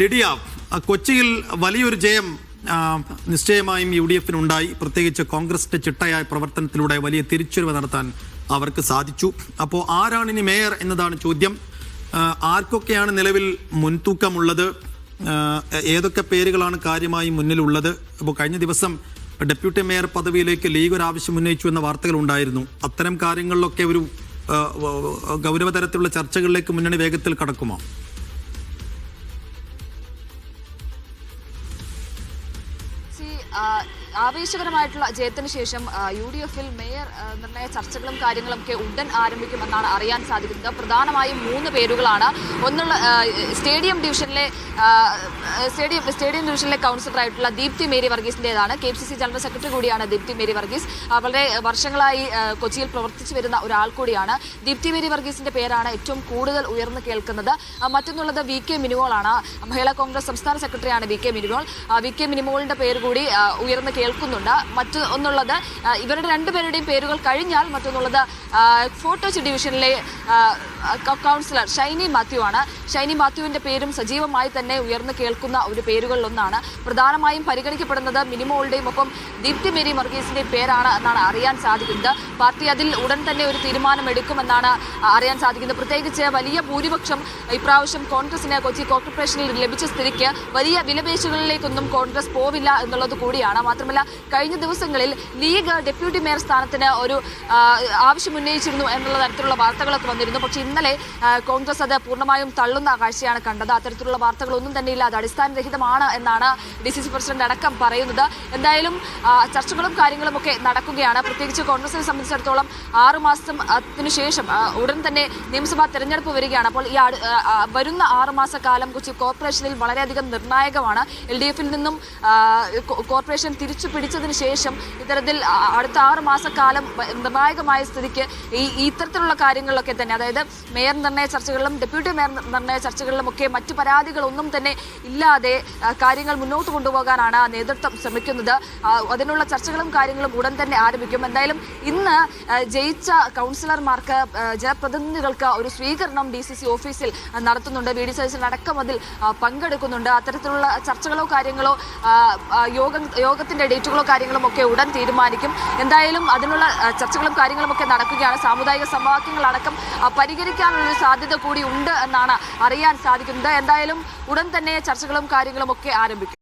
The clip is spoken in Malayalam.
ലിഡിയ കൊച്ചിയിൽ വലിയൊരു ജയം നിശ്ചയമായും യു ഡി എഫിനുണ്ടായി പ്രത്യേകിച്ച് കോൺഗ്രസിന്റെ ചിട്ടയായ പ്രവർത്തനത്തിലൂടെ വലിയ തിരിച്ചുവരവ് നടത്താൻ അവർക്ക് സാധിച്ചു. അപ്പോൾ ആരാണ് ഇനി മേയർ എന്നതാണ് ചോദ്യം. ആർക്കൊക്കെയാണ് നിലവിൽ മുൻതൂക്കമുള്ളത്? ഏതൊക്കെ പേരുകളാണ് കാര്യമായി മുന്നിലുള്ളത്? അപ്പോൾ കഴിഞ്ഞ ദിവസം ഡെപ്യൂട്ടി മേയർ പദവിയിലേക്ക് ലീഗ് ഒരു ആവശ്യം ഉന്നയിച്ചു എന്ന വാർത്തകൾ ഉണ്ടായിരുന്നു. അത്തരം കാര്യങ്ങളിലൊക്കെ ഒരു ഗൗരവതരത്തിലുള്ള ചർച്ചകളിലേക്ക് മുന്നണി വേഗത്തിൽ കടക്കുമോ? ആവേശകരമായിട്ടുള്ള ജയത്തിന് ശേഷം യു ഡി എഫിൽ മേയർ നിർണയ ചർച്ചകളും കാര്യങ്ങളും ഒക്കെ ഉടൻ ആരംഭിക്കുമെന്നാണ് അറിയാൻ സാധിക്കുന്നത്. പ്രധാനമായും മൂന്ന് പേരുകളാണ്. ഒന്നുള്ള സ്റ്റേഡിയം ഡിവിഷനിലെ സ്റ്റേഡിയം സ്റ്റേഡിയം ഡിവിഷനിലെ കൗൺസിലറായിട്ടുള്ള Deepthi Mary വർഗീസിന്റെതാണ് K C C general secretary കൂടിയാണ് ദീപ്തി മേരി വർഗീസ്. വളരെ വർഷങ്ങളായി കൊച്ചിയിൽ പ്രവർത്തിച്ചു വരുന്ന ഒരാൾ കൂടിയാണ്. ദീപ്തി മേരി വർഗീസിന്റെ പേരാണ് ഏറ്റവും കൂടുതൽ ഉയർന്നു കേൾക്കുന്നത്. മറ്റൊന്നുള്ളത് വി കെ മിനിമോളാണ് മഹിളാ കോൺഗ്രസ് സംസ്ഥാന സെക്രട്ടറിയാണ് V K Minimol V K മിനിമോളിന്റെ പേര് കൂടി ഉയർന്നു കേൾക്കുന്നുണ്ട്. മറ്റു ഒന്നുള്ളത് ഇവരുടെ രണ്ടുപേരുടെയും പേരുകൾ കഴിഞ്ഞാൽ മറ്റൊന്നുള്ളത് ആ, ഡിവിഷനിലെ കൗൺസിലർ ഷൈനി മാത്യു ആണ്. ഷൈനി മാത്യുവിന്റെ പേരും സജീവമായി തന്നെ ഉയർന്നു കേൾക്കുന്ന ഒരു പേരുകളിലൊന്നാണ്. പ്രധാനമായും പരിഗണിക്കപ്പെടുന്നത് മിനിമോളുടെയും ഒപ്പം ദീപ്തി മേരി മർഗീസിന്റെ പേരാണ് എന്നാണ് അറിയാൻ സാധിക്കുന്നത്. പാർട്ടി അതിൽ ഉടൻ തന്നെ ഒരു തീരുമാനമെടുക്കുമെന്നാണ് അറിയാൻ സാധിക്കുന്നത്. പ്രത്യേകിച്ച് വലിയ ഭൂരിപക്ഷം ഇപ്രാവശ്യം കോൺഗ്രസിന് കൊച്ചി കോർപ്പറേഷനിൽ ലഭിച്ച സ്ഥിതിക്ക് വലിയ വിലപേശുകളിലേക്കൊന്നും കോൺഗ്രസ് പോവില്ല എന്നുള്ളത് കൂടിയാണ്. മാത്രമല്ല കഴിഞ്ഞ ദിവസങ്ങളിൽ ലീഗ് ഡെപ്യൂട്ടി മേയർ സ്ഥാനത്തിന് ഒരു ആവശ്യം ഉന്നയിച്ചിരുന്നു എന്നുള്ള തരത്തിലുള്ള വാർത്തകളൊക്കെ വന്നിരുന്നു. പക്ഷേ ഇന്നലെ കോൺഗ്രസ് അത് പൂർണമായും തള്ളുന്ന കാഴ്ചയാണ് കണ്ടത്. അത്തരത്തിലുള്ള വാർത്തകളൊന്നും തന്നെ ഇല്ല അത് അടിസ്ഥാനരഹിതമാണ് എന്നാണ് ഡി സി സി പ്രസിഡന്റ് അടക്കം പറയുന്നത്. എന്തായാലും ചർച്ചകളും കാര്യങ്ങളും ഒക്കെ നടക്കുകയാണ്. പ്രത്യേകിച്ച് കോൺഗ്രസിനെ സംബന്ധിച്ചിടത്തോളം ആറു മാസത്തിനു ശേഷം ഉടൻ തന്നെ നിയമസഭാ തെരഞ്ഞെടുപ്പ് വരികയാണ്. അപ്പോൾ ഈ വരുന്ന ആറ് കാലം കൊച്ചി കോർപ്പറേഷനിൽ വളരെയധികം നിർണായകമാണ്. എൽ ഡി എഫിൽ നിന്നും കോർപ്പറേഷൻ തിരിച്ചു പിടിച്ചതിന് ശേഷം ഇത്തരത്തിൽ അടുത്ത ആറ് മാസക്കാലം നിർണായകമായ സ്ഥിതിക്ക് ഈ ഇത്തരത്തിലുള്ള കാര്യങ്ങളിലൊക്കെ തന്നെ അതായത് മേയർ നിർണയ ചർച്ചകളിലും ഡെപ്യൂട്ടി മേയർ നിർണയ ചർച്ചകളിലും ഒക്കെ മറ്റു പരാതികളൊന്നും തന്നെ ഇല്ലാതെ കാര്യങ്ങൾ മുന്നോട്ട് കൊണ്ടുപോകാനാണ് നേതൃത്വം ശ്രമിക്കുന്നത്. അതിനുള്ള ചർച്ചകളും കാര്യങ്ങളും ഉടൻ തന്നെ ആരംഭിക്കും. എന്തായാലും ഇന്ന് ജയിച്ച കൗൺസിലർമാർക്ക് ജനപ്രതിനിധികൾക്ക് ഒരു സ്വീകരണം ഡി സി സി ഓഫീസിൽ നടത്തുന്നുണ്ട്. വി ഡി സതീശൻ അടക്കം അതിൽ പങ്കെടുക്കുന്നുണ്ട്. അത്തരത്തിലുള്ള ചർച്ചകളോ കാര്യങ്ങളോ യോഗം യോഗത്തിന്റെ ഡേറ്റുകളോ കാര്യങ്ങളും ഒക്കെ ഉടൻ തീരുമാനിക്കും. എന്തായാലും അതിനുള്ള ചർച്ചകളും കാര്യങ്ങളും ഒക്കെ നടക്കുകയാണ്. സാമുദായിക സമവാക്യങ്ങളടക്കം പരിഹരിക്കാനുള്ളൊരു പരിഹരിക്കാനുള്ള സാധ്യത കൂടി ഉണ്ട് എന്നാണ് അറിയാൻ സാധിക്കുന്നത്. എന്തായാലും ഉടൻ തന്നെ ചർച്ചകളും കാര്യങ്ങളും ഒക്കെ ആരംഭിക്കും.